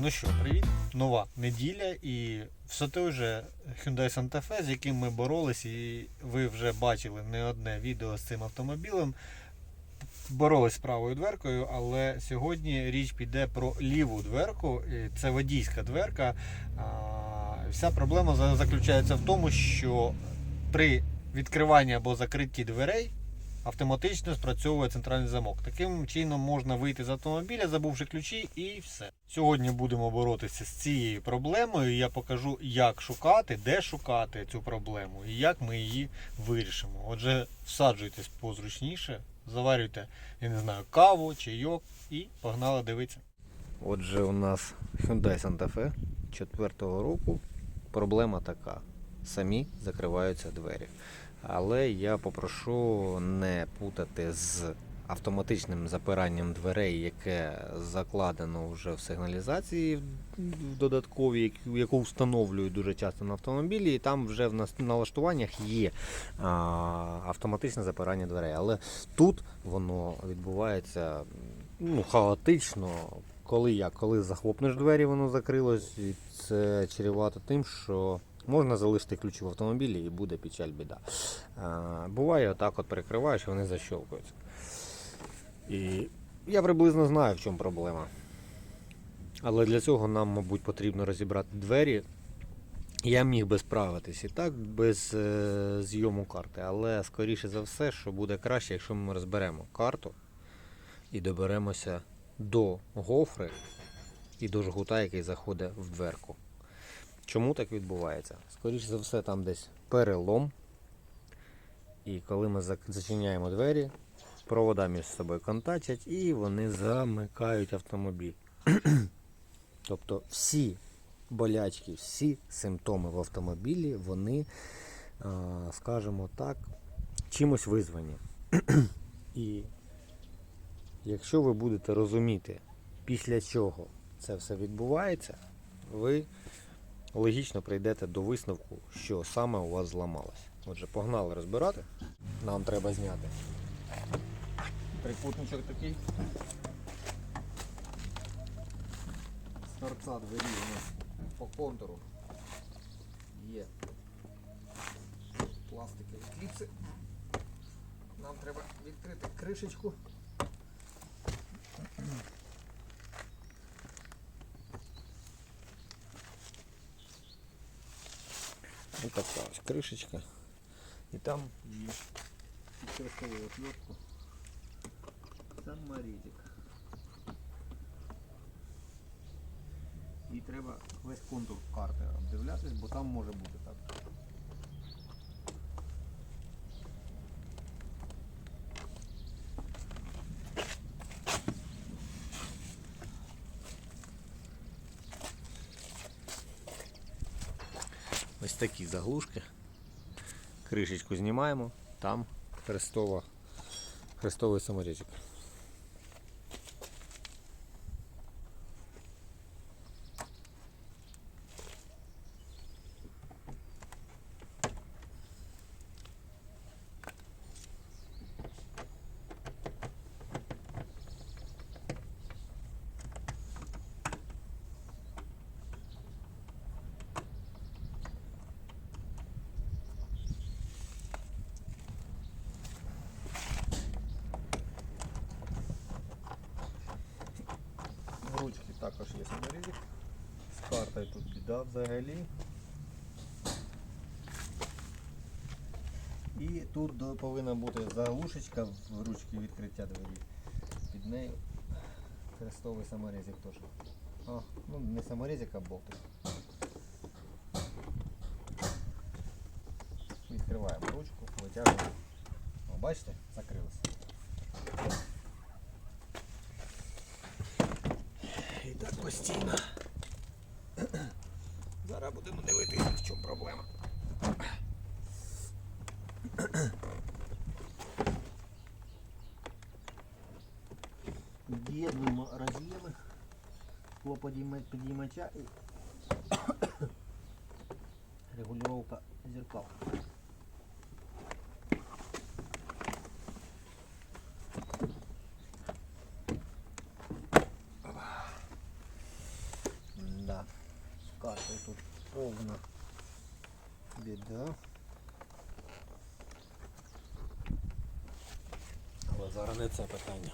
ну що, привіт. Нова неділя і все той же Hyundai Santa Fe, з яким ми боролись, і ви вже бачили не одне відео з цим автомобілем. Боролись з правою дверкою, але сьогодні річ піде про ліву дверку. Це водійська дверка. Вся проблема заключається в тому, що при відкриванні або закритті дверей автоматично спрацьовує центральний замок. Таким чином можна вийти з автомобіля, забувши ключі, і все. Сьогодні будемо боротися з цією проблемою. Я покажу, як шукати, де шукати цю проблему і як ми її вирішимо. Отже, всаджуйтесь позручніше, заварюйте, я не знаю, каву, чайок і погнали дивитися. Отже, у нас Hyundai Santa Fe 4-го року. Проблема така: самі закриваються двері. Але я попрошу не путати з автоматичним запиранням дверей, яке закладено вже в сигналізації додатковій, яку- встановлюють дуже часто на автомобілі, і там вже в налаштуваннях є автоматичне запирання дверей. Але тут воно відбувається ну, хаотично. Коли як, коли захлопнеш двері, воно закрилось, і це чревато тим, що можна залишити ключі в автомобілі і буде печаль біда. А, буває отак от перекриваєш, вони защолкуються. І я приблизно знаю, в чому проблема. Але для цього нам, мабуть, потрібно розібрати двері. Я міг би справитись і так без е, зйому карти, але скоріше за все, що буде краще, якщо ми розберемо карту і доберемося до гофри і до жгута, який заходить в дверку. Чому так відбувається? Скоріше за все, там десь перелом. І коли ми зачиняємо двері, провода між собою контактять і вони замикають автомобіль. тобто всі болячки, всі симптоми в автомобілі, вони, скажімо так, чимось визвані. І якщо ви будете розуміти, після чого це все відбувається, ви логічно прийдете до висновку, що саме у вас зламалось. Отже, погнали розбирати. Нам треба зняти. Трикутничок такий. З торца двері у нас по контуру є пластикові кліпси. Нам треба відкрити кришечку. Ось кришечка. І там є підкришкову отвертку. Саморізик. І треба весь контур карти обдивлятись, бо там може бути так. Ось такі заглушки. Кришечку знімаємо, там хрестова, хрестовий саморізик. В ручці також є саморізик. З картою тут біда взагалі. І тут повинна бути заглушечка в ручці відкриття двері. Під нею хрестовий саморізик теж. А, ну не саморізик, а болтик. Відкриваємо ручку, витягуємо. О, бачите, закрилося. І так постійно. Зараз будемо дивитися, в чому проблема. Від'єднуємо роз'єми підіймача і регулювання зеркал. Вона біда. Але зараз не це питання.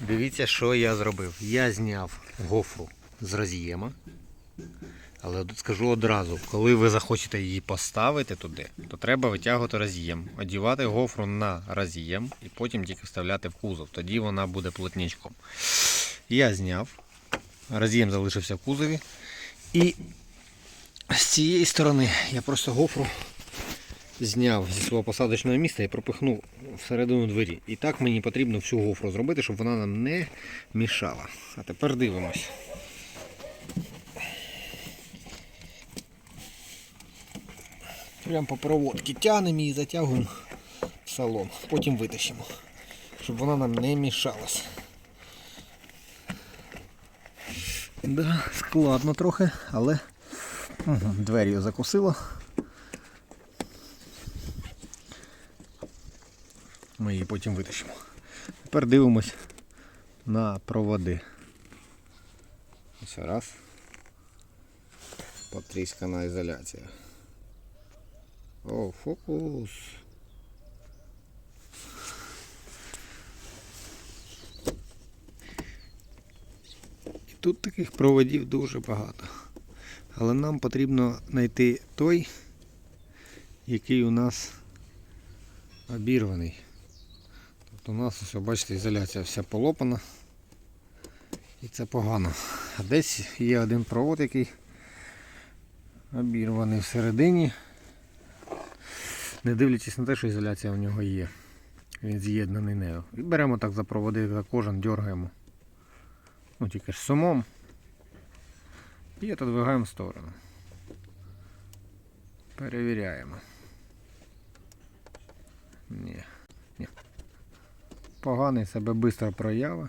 Дивіться, що я зробив. Я зняв гофру з роз'єма. Але скажу одразу, коли ви захочете її поставити туди, то треба витягувати роз'єм, одівати гофру на роз'єм і потім тільки вставляти в кузов. Тоді вона буде плотничком. Я зняв, роз'єм залишився в кузові. І з цієї сторони я просто гофру зняв зі свого посадочного місця і пропихнув всередину двері. І так мені потрібно всю гофру зробити, щоб вона нам не мішала. А тепер дивимось. Прям по проводці тягнемо і затягуємо в салон. Потім витащимо, щоб вона нам не мішалась. Да, складно трохи, але угу, двері закусило. Ми її потім витащимо. Тепер дивимось на проводи. Ось раз. Потріскана ізоляція. О, фокус. І тут таких проводів дуже багато. Але нам потрібно знайти той, який у нас обірваний. Тобто у нас, ось, бачите, ізоляція вся полопана. І це погано. А десь є один провод, який обірваний всередині. Не дивлячись на те, що ізоляція у нього є. Він з'єднаний нею. І беремо так за проводи за кожен, дергаємо. Ну тільки ж сумом. І отодвигаємо в сторону. Перевіряємо. Ні. Ні. Поганий себе швидко проява.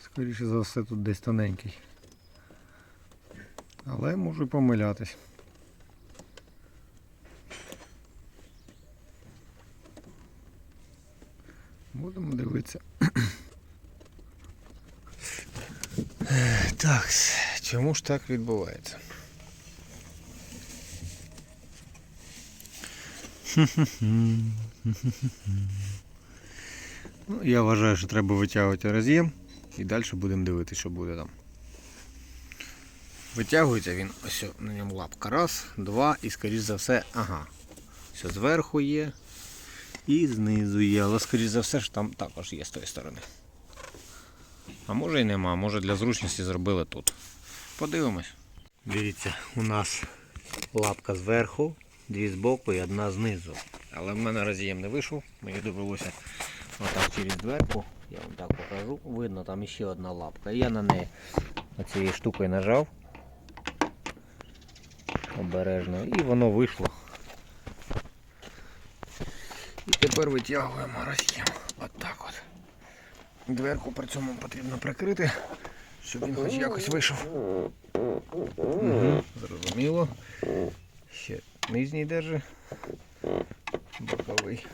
Скоріше за все тут десь тоненький. Але можу помилятись. Будемо дивитися. Так, чому ж так відбувається? Ну, я вважаю, що треба витягувати роз'єм і далі будемо дивитися, що буде там. Витягується він, ось на ньому лапка. Раз, два і скоріш за все, ага. Все зверху є і знизу є, але скоріш за все ж там також є з тої сторони. А може і нема, може для зручності зробили тут. Подивимось. Дивіться, у нас лапка зверху, дві збоку і одна знизу. Але в мене роз'єм не вийшов, мені довелося отак через дверку. Я вам так покажу. Видно, там ще одна лапка. Я на неї оцією штукою нажав обережно і воно вийшло. І тепер витягуємо роз'єм. От от. Дверку при цьому потрібно прикрити, щоб він хоч якось вийшов. Угу, зрозуміло. Ще нижній держи. Боковий.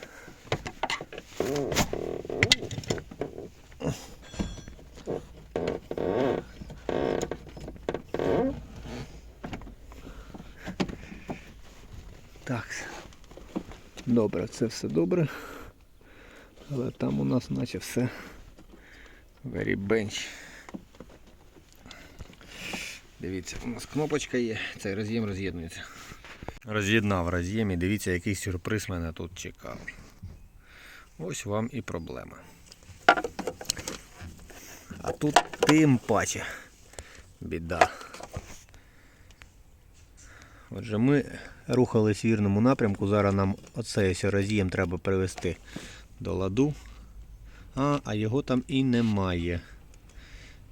Так. Добре, це все добре. Але там у нас наче все very bench. Дивіться, у нас кнопочка є, цей роз'єм роз'єднується. Роз'єднав роз'єм і дивіться, який сюрприз мене тут чекав. Ось вам і проблема. А тут тим паче біда. Отже, ми рухались в вірному напрямку. Зараз нам оцей роз'єм треба привести до ладу. А, а його там і немає.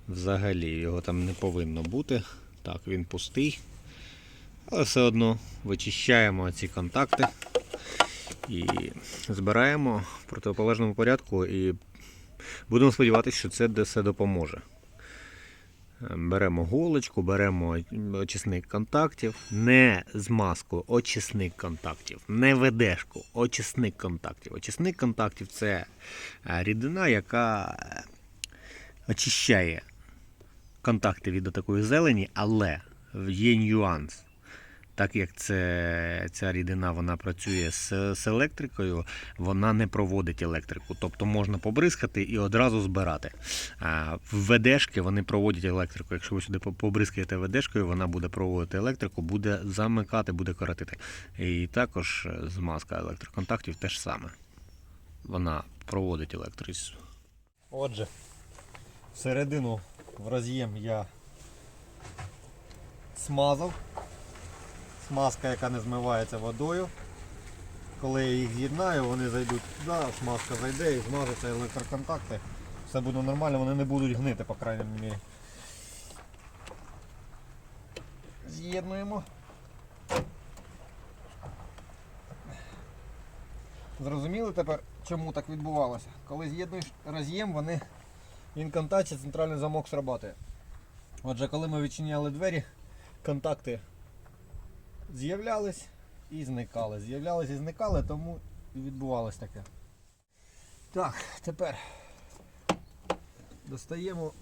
Взагалі, його там не повинно бути. Так, він пустий. Але все одно вичищаємо ці контакти і збираємо в протиполежному порядку і будемо сподіватися, що це все допоможе. Беремо голочку, беремо очисник контактів, не змазку, очисник контактів, не ведешку, очисник контактів. Очисник контактів це е, рідина, яка е, очищає контакти від такої зелені, але є нюанс. Так як це, ця рідина вона працює з, з електрикою, вона не проводить електрику. Тобто можна побризкати і одразу збирати. А в ведешки вони проводять електрику. Якщо ви сюди побризкаєте ведешкою, вона буде проводити електрику, буде замикати, буде коротити. І також змазка електроконтактів теж саме. Вона проводить електричність. Отже, всередину в роз'єм я смазав. Смазка, яка не змивається водою. Коли я їх з'єднаю, вони зайдуть туди, смазка зайде і змажуться електроконтакти. Все буде нормально, вони не будуть гнити, по крайній мірі. З'єднуємо. Зрозуміли тепер, чому так відбувалося? Коли з'єднуєш роз'єм, вони інконтачі, центральний замок срабатує. Отже, коли ми відчиняли двері, контакти з'являлись і зникали. З'являлись і зникали, тому і відбувалось таке. Так, тепер достаємо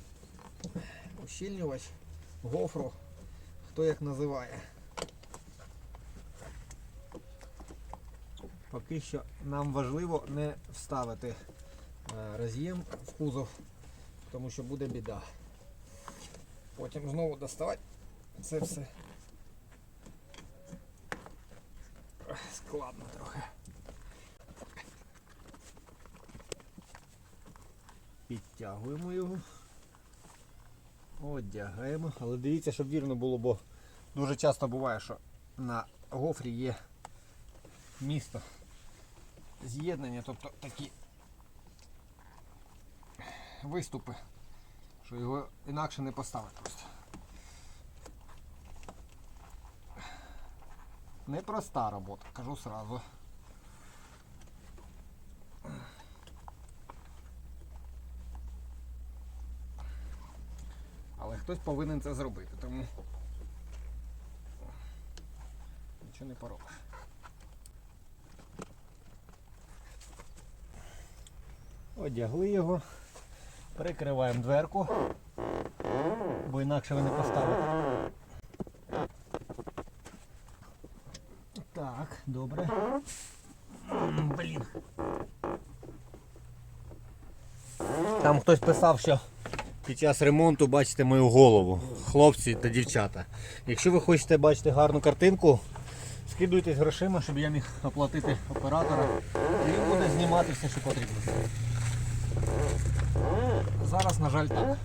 ущільнювач, гофру, хто як називає. Поки що нам важливо не вставити е, роз'єм в кузов, тому що буде біда. Потім знову доставати це все. Ех, Складно трохи. Підтягуємо його. Одягаємо. Але дивіться, щоб вірно було, бо дуже часто буває, що на гофрі є місто з'єднання, тобто такі виступи, що його інакше не поставити просто. Непроста робота, кажу сразу. Але хтось повинен це зробити, тому нічого не поробиш. Одягли його, прикриваємо дверку, бо інакше ви не поставите. Так, добре. Блін. Там хтось писав, що під час ремонту бачите мою голову, хлопці та дівчата. Якщо ви хочете бачити гарну картинку, скидуйтесь грошима, щоб я міг оплатити оператора. І він буде знімати все, що потрібно. Зараз, на жаль, так.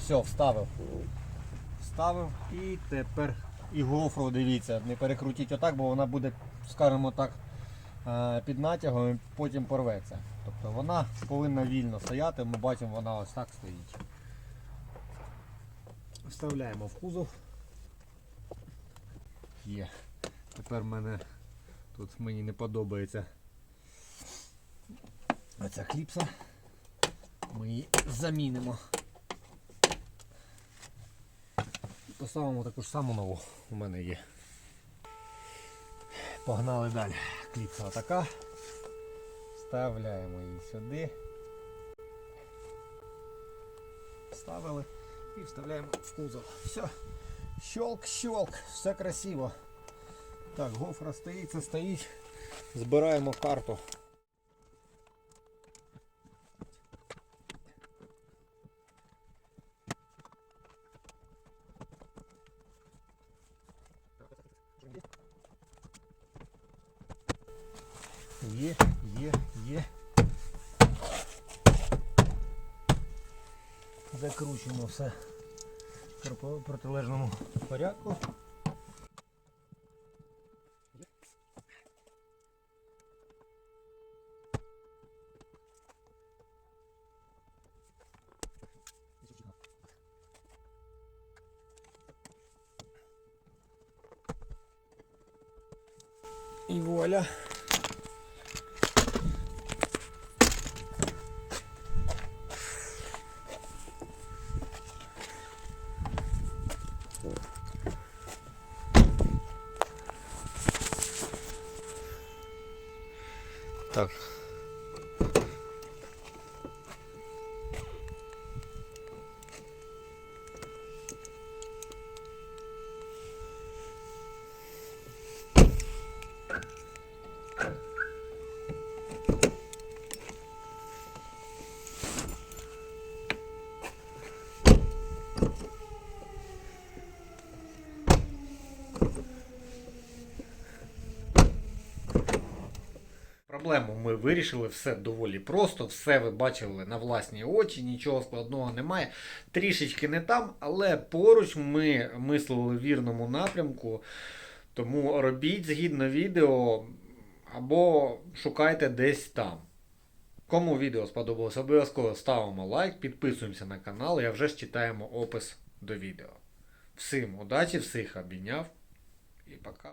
Все, вставив. Вставив і тепер і гофру, дивіться, не перекрутіть отак, бо вона буде, скажімо так, е, під натягом і потім порветься. Тобто вона повинна вільно стояти, ми бачимо, вона ось так стоїть. Вставляємо в кузов. Є. Тепер мене тут мені не подобається оця кліпса. Ми її замінимо. Поставимо таку ж саму нову у мене є. Погнали далі. Кліпса отака. Вставляємо її сюди. Вставили і вставляємо в кузов. Все. щелк-щолк, все красиво. Так, гофра стоїть, це стоїть. Збираємо карту. Є, є, є. Закручуємо все в протилежному порядку. І вуаля. Вирішили все доволі просто, все ви бачили на власні очі, нічого складного немає. Трішечки не там, але поруч ми мислили в вірному напрямку. Тому робіть згідно відео або шукайте десь там. Кому відео сподобалось, обов'язково ставимо лайк, підписуємося на канал і вже ж читаємо опис до відео. Всім удачі, всіх обійняв і пока.